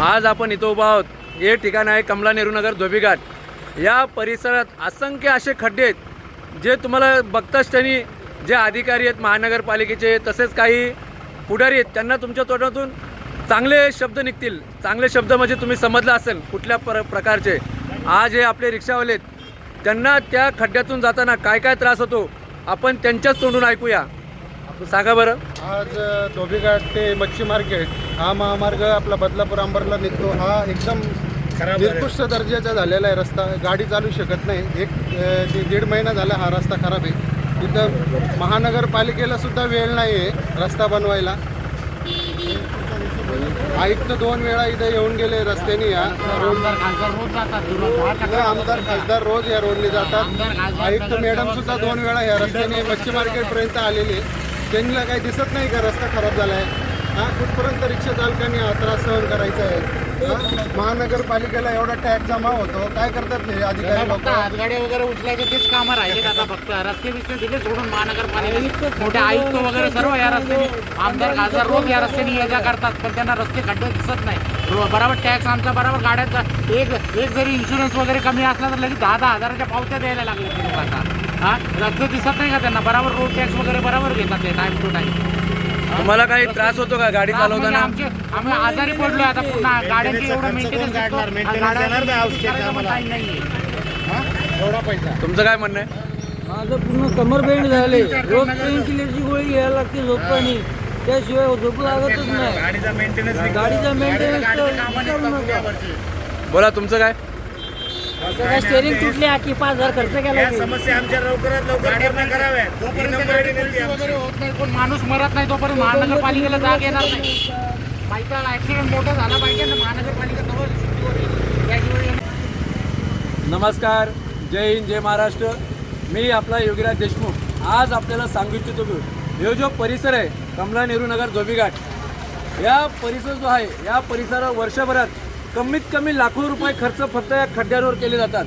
आज आपण इथं उभा आहोत. हे ठिकाण आहे कमला नेहरू नगर धोबीघाट. या परिसरात असंख्य असे खड्डे आहेत जे तुम्हाला बघताच त्यांनी जे अधिकारी आहेत महानगरपालिकेचे तसेच काही पुढारी आहेत त्यांना तुमच्या तोंडातून चांगले शब्द निघतील. चांगले शब्द म्हणजे तुम्ही समजला असेल कुठल्या प्र प्रकारचे. आज हे आपले रिक्षावाले आहेत. त्यांना त्या खड्ड्यातून जाताना काय काय त्रास होतो आपण त्यांच्याच तोंडून ऐकूया. सांगा बरं. आज धोबीघाट ते मच्छी मार्केट हा महामार्ग आपला बदलापूर अंबरला निघतो. हा एकदम निकृष्ट दर्जाचा झालेला आहे रस्ता. गाडी चालू शकत नाही. एक ते दीड महिना झाला हा रस्ता खराब आहे. तिथं महानगरपालिकेला सुद्धा वेळ नाही आहे रस्ता बनवायला. आयुक्त दोन वेळा इथं येऊन गेले रस्त्याने या रोड आमदार खासदार रोज या रोडने जातात. आयुक्त मॅडम सुद्धा दोन वेळा या रस्त्याने मच्छी मार्केटपर्यंत आलेले. त्यांना काही दिसत नाही का? रस्ता खराब झाला आहे हा कुठपर्यंत रिक्षा चालकांनी हा त्रास सहन करायचा आहे? महानगरपालिकेला एवढा टॅक्स जमा होतो. काय करतात हे अधिकारी फक्त हातगाड्या वगैरे उचलायचे तेच कामं राहिले आता फक्त? रस्ते बिस्ते दिले सोडून महानगरपालिका मोठे आयुक्त वगैरे सर्व या रस्त्याने आमदार खासदार रोज या रस्त्याने ये जा करतात पण त्यांना रस्ते खड्डे दिसत नाही. रो- बराबर टॅक्स आमचा बराबर गाड्यांचा. एक एक जरी इन्शुरन्स वगैरे कमी असला तर लगेच दहा दहा हजाराच्या पावत्या द्यायला लागल्या ते लोकांना हा? रस्ते दिसत नाही का त्यांना? बराबर रोड टॅक्स वगैरे बराबर घेतात ते टाइम टू टाइम तुम्हाला काही त्रास होतो का गाडी चालवताना? आमचे आम्ही आजारी पडलोय आता पुन्हा. गाड्यांची एवढं मेंटेनन्स नाहीये. एवढा पैसा. तुमचं काय म्हणणं आहे? माझं पूर्ण कमर बेंड झाले. रोज पेन किलरची गोळी घ्यायला लागते झोपतानी. त्याशिवाय झोप लागतच नाही. गाडीचा मेंटेनन्स विचारू नका. बोला तुमचं काय? स्टेरिंग तुटली आखी पाच हजार खर्च केला वगैरे होत नाही कोण माणूस मरत नाही तोपर्यंत महानगरपालिकेला जाग येणार नाही. माहिती ऍक्सिडेंट मोठा झाला पाहिजे ना महानगरपालिका जवळ सुट्टीवर येईल. त्याशिवाय येणार नमस्कार जय हिंद जय महाराष्ट्र. मी आपला योगीराज देशमुख. आज आपल्याला सांगू इच्छितो की हे जो परिसर आहे कमला नेहरू नगर धोबीघाट. या परिसर जो आहे या परिसरात वर्षभरात कमीत कमी लाखो रुपये खर्च फक्त या खड्ड्यांवर केले जातात.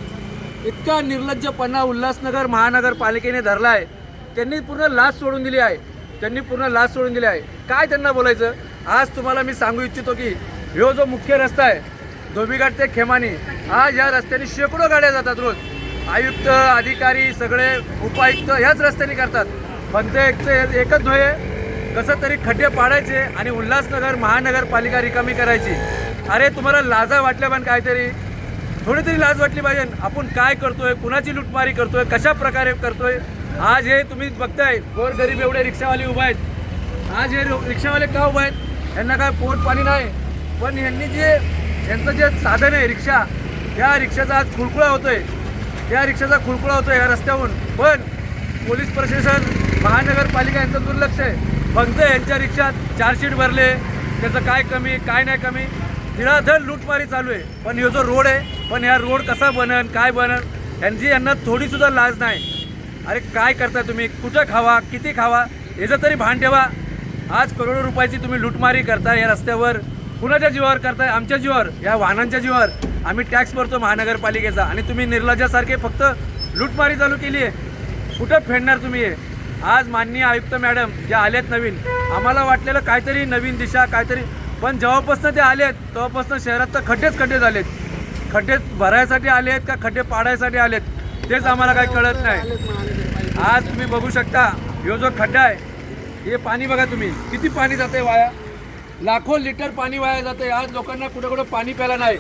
इतका निर्लज्जपणा उल्हासनगर महानगरपालिकेने धरला आहे त्यांनी पूर्ण लाच सोडून दिली आहे. त्यांनी पूर्ण लाच सोडून दिली आहे. काय त्यांना बोलायचं? आज तुम्हाला मी सांगू इच्छितो की ह्यो जो मुख्य रस्ता आहे धोबीघाट ते खेमानी आज ह्या रस्त्याने शेकडो गाड्या जातात रोज. आयुक्त अधिकारी सगळे उपायुक्त ह्याच रस्त्याने करतात. पण ते एक एकच ध्येय कसं तरी खड्डे पाडायचे आणि उल्हासनगर महानगरपालिका रिकामी करायची. अरे तुम्हाला लाजा वाटल्या पण काहीतरी. थोडी तरी लाज वाटली पाहिजे. आपण काय करतोय कुणाची लुटमारी करतोय कशा प्रकारे करतोय आज हे तुम्ही बघताय. गोर गरीब एवढे रिक्षावाले उभा आहेत. आज हे रिक्षावाले का उभा आहेत? यांना काय पोट पाणी नाही? पण यांनी जे यांचं जे साधन आहे रिक्षा त्या रिक्षाचा आज खुळखुळा होतोय. त्या रिक्षाचा खुळखुळा होतोय या रस्त्याहून पण पोलीस प्रशासन महानगरपालिका यांचं दुर्लक्ष आहे. फक्त यांच्या रिक्षात चार्जशीट भरले. त्याचं काय कमी काय नाही कमी? धडाधड लूटमारी चालू आहे. पण ह्यो जो रोड आहे पण ह्या रोड कसा बनन काय बनन यांची यांना थोडीसुद्धा लाज नाही. अरे काय करताय तुम्ही? कुठं खावा? किती खावा? याचं तरी भान ठेवा. आज करोडो रुपयाची तुम्ही लूटमारी करताय या रस्त्यावर. कुणाच्या जीवावर करताय? आमच्या जीवावर. या वाहनांच्या जीवावर. आम्ही टॅक्स भरतो महानगरपालिकेचा. आणि तुम्ही निर्लज्जासारखे फक्त लूटमारी चालू केली आहे. कुठं फेडणार तुम्ही हे? आज माननीय आयुक्त मॅडम ज्या आल्यात नवीन आम्हाला वाटलेलं काहीतरी नवीन दिशा काहीतरी पण जेव्हापासून ते आलेत तेव्हापासून शहरात तर खड्डेच खड्डे झालेत. खड्डे भरायसाठी आले आहेत का खड्डे पाडायसाठी आलेत तेच आम्हाला काही कळत नाही. आज तुम्ही बघू शकता ह्यो जो खड्डा आहे हे पाणी बघा तुम्ही किती पाणी जाते वाया? लाखो लिटर पाणी वाया जाते आज लोकांना कुठं कुठं पाणी प्यायला नाही.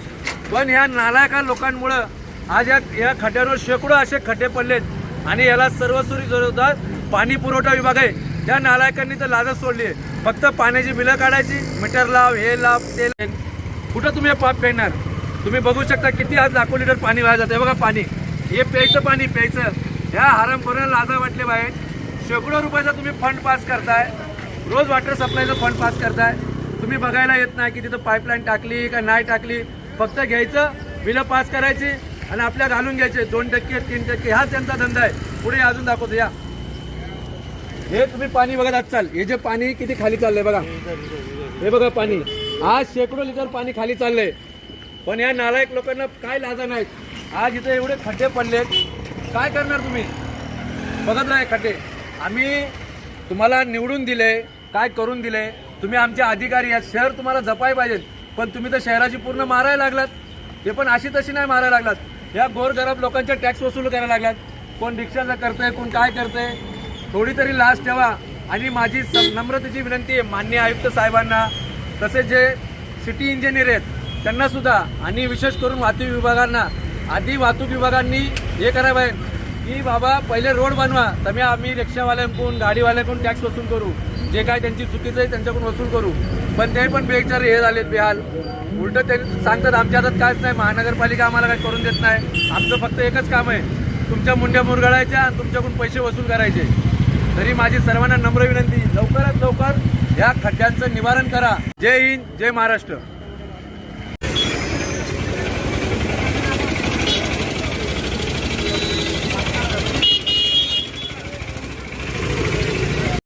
पण ह्या नालायका लोकांमुळं आज या या खड्ड्यांवर शेकडो असे खड्डे पडलेत. आणि याला सर्वसुरी जोरदार पाणी पुरवठा विभाग आहे. त्या नालायकांनी तर लाजच सोडली आहे. फक्त पाण्याची बिलं काढायची मीटर लाव हे लाव ते कुठं तुम्ही हे पाप पेणार तुम्ही बघू शकता किती आज लाखो लिटर पाणी वाया जाते. बघा पाणी. हे प्यायचं पाणी प्यायचं. ह्या हरामखोरांना लाजा वाटले बाहेर. शेकडो रुपयाचा तुम्ही फंड पास करताय. रोज वॉटर सप्लायचं फंड पास करताय. तुम्ही बघायला येत नाही की तिथं पाईपलाईन टाकली का नाही टाकली. फक्त घ्यायचं बिलं पास करायची आणि आपल्या घालून घ्यायचे. दोन टक्के तीन टक्के. हाच त्यांचा धंदा आहे. पुढे अजून दाखवतो. या. हे तुम्ही पाणी बघत असाल चाल. हे जे पाणी किती खाली चाललंय बघा. हे बघा पाणी. आज शेकडो लिटर पाणी खाली चाललंय. पण या नालायक लोकांना काय लाजा नाहीत. आज इथे एवढे खड्डे पडलेत. काय करणार तुम्ही? बघत नाही खड्डे. आम्ही तुम्हाला निवडून दिले काय करून दिले. तुम्ही आमचे अधिकारी आहेत. शहर तुम्हाला जपाय पाहिजेत पण तुम्ही तर शहराची पूर्ण मारायला लागलात. ते पण अशी तशी नाही मारायला लागलात. या गोरगरब लोकांचे टॅक्स वसूल करायला लागलात. कोण रिक्षाचं करतंय कोण काय करतंय? थोडी तरी लाच ठेवा. आणि माझी नम्रतेची विनंती आहे मान्य आयुक्त साहेबांना तसेच जे सिटी इंजिनियर आहेत त्यांना सुद्धा आणि विशेष करून वाहतूक विभागांना आधी वाहतूक विभागांनी हे करायला आहे की बाबा पहिले रोड बनवा. तर आम्ही रिक्षावाल्यांकडून गाडीवाल्यांकडून टॅक्स वसूल करू. जे काय त्यांची चुकीचं आहे त्यांच्याकडून वसूल करू. पण ते पण बेचारे हे झालेत बेहाल. उलट ते सांगतात आमच्या हातात काहीच नाही. महानगरपालिका आम्हाला काही करून देत नाही. आमचं फक्त एकच काम आहे. तुमच्या मुंड्या मुरगळायच्या आणि तुमच्याकडून पैसे वसूल करायचे. तरी माझी सर्वांना नम्र विनंती. लवकरात लवकर या खड्ड्यांचं निवारण करा. जय हिंद जय महाराष्ट्र.